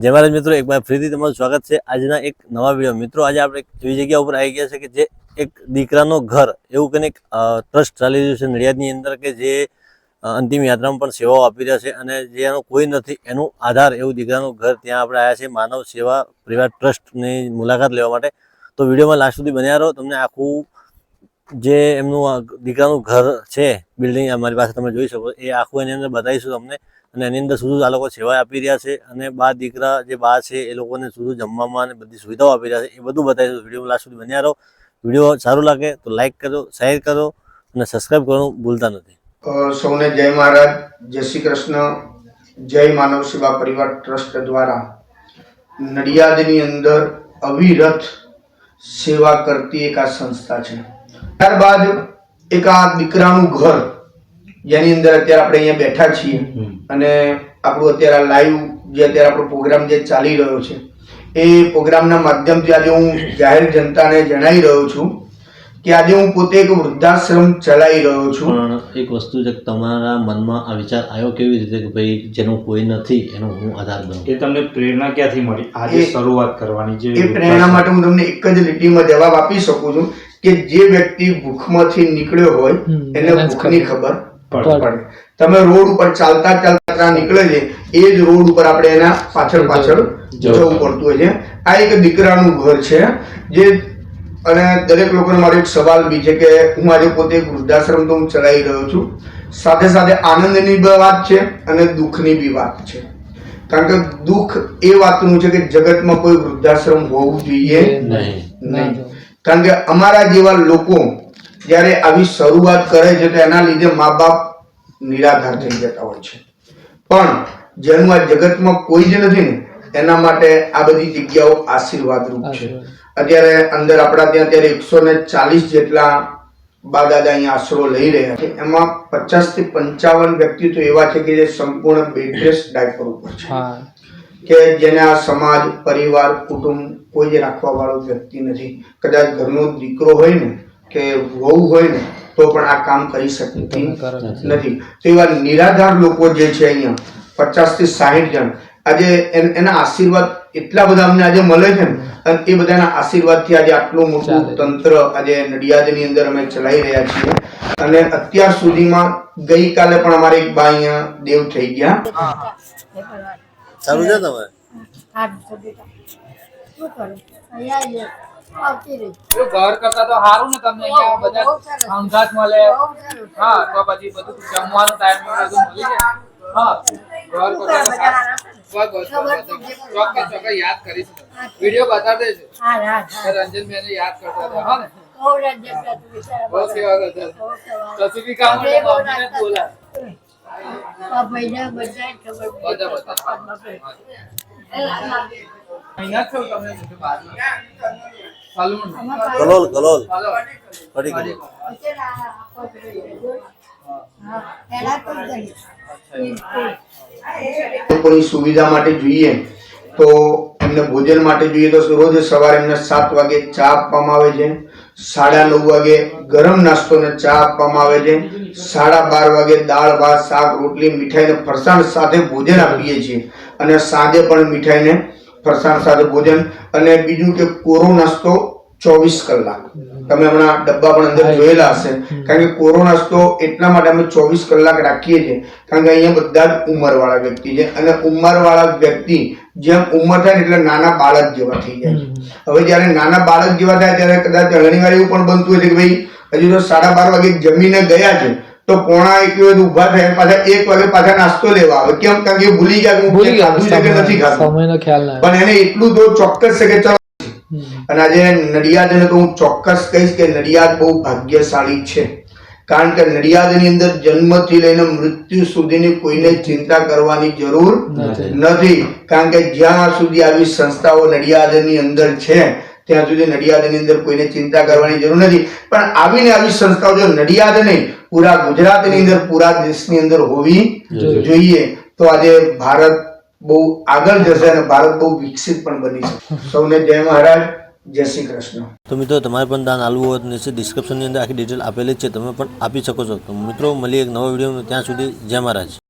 જય મહારાજ મિત્રો, એક વાર ફરીથી તમારું સ્વાગત છે. આજના એક નવા વીડિયો મિત્રો, આજે આપણે એવી જગ્યા ઉપર આવી ગયા છે કે જે એક દીકરાનો ઘર, એવું કંઈક ટ્રસ્ટ ચાલી રહ્યું છે નડિયાદની અંદર કે જે અંતિમ યાત્રામાં પણ સેવાઓ આપી રહ્યા છે અને જે એનો કોઈ નથી, એનું આધાર એવું દીકરાનું ઘર ત્યાં આપણે આવ્યા છે માનવ સેવા પરિવાર ટ્રસ્ટની મુલાકાત લેવા માટે. તો વિડીયોમાં લાસ્ટ સુધી બન્યા રહો. તમને આખું જે એમનું દીકરાનું ઘર છે બિલ્ડિંગ અમારી પાસે તમે જોઈ શકો એ આખું એની અંદર બતાવીશું તમને. અને એની અંદર શું આ લોકો સેવા આપી રહ્યા છે અને બા દીકરા જે બા છે એ લોકોને શું જમવામાં અને બધી સુવિધાઓ આપી રહ્યા છે, એ બધું બતાવીશું વીડિયો લાસ્ટ સુધી બન્યા રહો. વીડિયો સારું લાગે તો લાઇક કરો શેર કરો અને સબસ્ક્રાઈબ કરવાનું ભૂલતા નથી. સૌને જય મહારાજ. જય શ્રી કૃષ્ણ. જય માનવ સેવા પરિવાર ટ્રસ્ટ દ્વારા નડિયાદની અંદર અવિરત સેવા કરતી એક આ સંસ્થા છે. ત્યારબાદ એક આ દીકરાનું ઘર જેની અંદર અત્યારે આપણે અહીંયા બેઠા છીએ અને આપણું અત્યારે લાઈવ જે અત્યારે આપણો પ્રોગ્રામ જે ચાલી રહ્યો છે એ પ્રોગ્રામના માધ્યમથી આજે હું જાહેર જનતાને જણાવી રહ્યો છું કે આજે હું પોતે એક વૃદ્ધાશ્રમ ચલાવી રહ્યો છું. પણ એક વસ્તુ છે તમારા મનમાં આ વિચાર આવ્યો કેવી રીતે કે ભાઈ જેનું કોઈ નથી એનો હું આધાર બનું એ તમને પ્રેરણા ક્યાંથી મળી? આજે શરૂઆત કરવાની જે એ પ્રેરણા માટે હું તમને એક જ લીટીમાં જવાબ આપી શકું છું કે જે વ્યક્તિ ભૂખમાંથી નીકળ્યો હોય એને ભૂખની ખબર પડે. તમે રોડ ઉપર ચાલતા ચાલતા ત્યાં નીકળે છે એ જ રોડ ઉપર આપણે એના પાછળ પાછળ જવું પડતું હોય છે. આ એક દીકરાનું ઘર છે જે અને દરેક લોકોને મારો એક સવાલ બી છે કે હું આજે પોતે એક વૃદ્ધાશ્રમ તો હું ચલાવી રહ્યો છું. સાથે સાથે આનંદની બી વાત છે અને દુઃખની બી વાત છે. કારણ કે દુઃખ એ વાતનું છે કે જગતમાં કોઈ વૃદ્ધાશ્રમ હોવું જોઈએ નહીં. નહીં. કારણ કે અમારા જેવા લોકો જ્યારે આવી શરૂઆત કરે છે તો એના લીધે મા બાપ નિરાધાર થઈ જતા હોય છે. પણ જેનું આ જગતમાં કોઈ જ નથી ને એના માટે આ બધી જગ્યાઓ આશીર્વાદરૂપ છે. અત્યારે અંદર આપણા ત્યાં અત્યારે એકસો ને ચાલીસ જેટલા બા દાદા અહીંયા આશરો લઈ રહ્યા છે. એમાં પચાસથી પંચાવન વ્યક્તિ તો એવા છે કે જે સંપૂર્ણ બેડરેસ ડાયપર ઉપર છે. કે જેને આ સમાજ પરિવાર કુટુંબ કોઈ જ રાખવા વાળો વ્યક્તિ નથી. કદાચ ઘરનો દીકરો હોય ને કે વહુ હોય ને તો પણ આ કામ કરી શકતી નથી. તો એવા નિરાધાર લોકો જે છે અહીંયા પચાસથી સાહીઠ જણ આજે એના આશીર્વાદ એટલા બધા અમને આજે મળે છે ને અને એ બધાના આશીર્વાદથી આજે આટલું મોટું તંત્ર આજે નડિયાદની અંદર અમે ચલાવી રહ્યા છીએ. અને અત્યાર સુધીમાં ગઈકાલે પણ અમારે એક બા અહીંયા દેવ થઈ ગયા. સારું છે તમે? શું કરું અહીંયા આવતી રહી ઘર કરતા તો સારું ને તમને અહીંયા બધા સરસ. મળે. હા તો પછી બધું જમવાનું ટાઈમ બધું મળી જાય. હા ઘર કરતા. ચોક્કસ યાદ કરીશું. વીડિયો બતાવી દેજો. રંજન હા. યાદ કરતા હતા. હા ને. કશું બી કામ. બધા, બધા. કલોલ કલોલ. ફરી કલોલ લોકોની સુવિધા માટે જોઈએ તો એમને ભોજન માટે જોઈએ તો રોજ સવારે એમને સાત વાગે ચા આપવામાં આવે છે. સાડા નવ વાગે ગરમ નાસ્તો ને ચા આપવામાં આવે છે. સાડા બાર વાગે દાળ ભાત શાક રોટલી મીઠાઈ ને ફરસાણ સાથે ભોજન આપીએ છીએ. અને સાંજે પણ મીઠાઈ ને ફરસાણ સાથે ભોજન અને બીજું કે કોરો નાસ્તો ચોવીસ કલાક. તમે હમણાં ડબ્બા પણ અંદર જોયેલા હશે. કારણ કે કોરો નાસ્તો એટલા માટે અમે ચોવીસ કલાક રાખીએ છીએ. કારણ કે અહીંયા બધા જ ઉંમરવાળા વ્યક્તિ છે. અને ઉંમરવાળા વ્યક્તિ જેમ ઉંમર થાય એટલે નાના બાળક જેવા થઈ જાય છે. હવે જ્યારે નાના બાળક જેવા થાય ત્યારે કદાચ ઘણીવાર એવું પણ બનતું હોય છે કે ભાઈ હજુ તો સાડા બાર વાગે જમીને ગયા છે. તો પોણા એક વાગે ઊભા થયા પાછા એક વાગે પાછા નાસ્તો લેવા આવે. કેમ? કારણ કે ભૂલી ગયા હું ભૂલી ગયા છે કે નથી ખાધું. સમયનો ખ્યાલ ના પણ એને એટલું તો ચોક્કસ છે કે ચાલો. અને આજે નડિયાદને તો હું ચોક્કસ કહીશ કે નડિયાદ બહુ ભાગ્યશાળી છે. કારણ કે નડિયાદની અંદર જન્મથી લઈને મૃત્યુ સુધીની કોઈને ચિંતા કરવાની જરૂર નથી. નથી. કારણ કે જ્યાં સુધી આવી સંસ્થાઓ નડિયાદની અંદર છે ત્યાં સુધી નડિયાદની અંદર કોઈને ચિંતા કરવાની જરૂર નથી. પણ આવીને આવી સંસ્થાઓ જો નડિયાદ નહીં પૂરા ગુજરાતની અંદર પૂરા દેશની અંદર હોવી જોઈએ. તો આજે ભારત બહુ આગળ જશે અને ભારત બહુ વિકસિત પણ બની છે સૌને જય મહારાજ જય શ્રી કૃષ્ણ. તો મિત્રો તમારે પણ દાન આલવું હોય નીચે ડિસ્ક્રિપ્શનની અંદર આખી ડિટેલ આપેલી છે. તમે પણ આપી શકો છો. તો મિત્રો મળીએ એક નવો વીડિયો ત્યાં સુધી જય મહારાજ.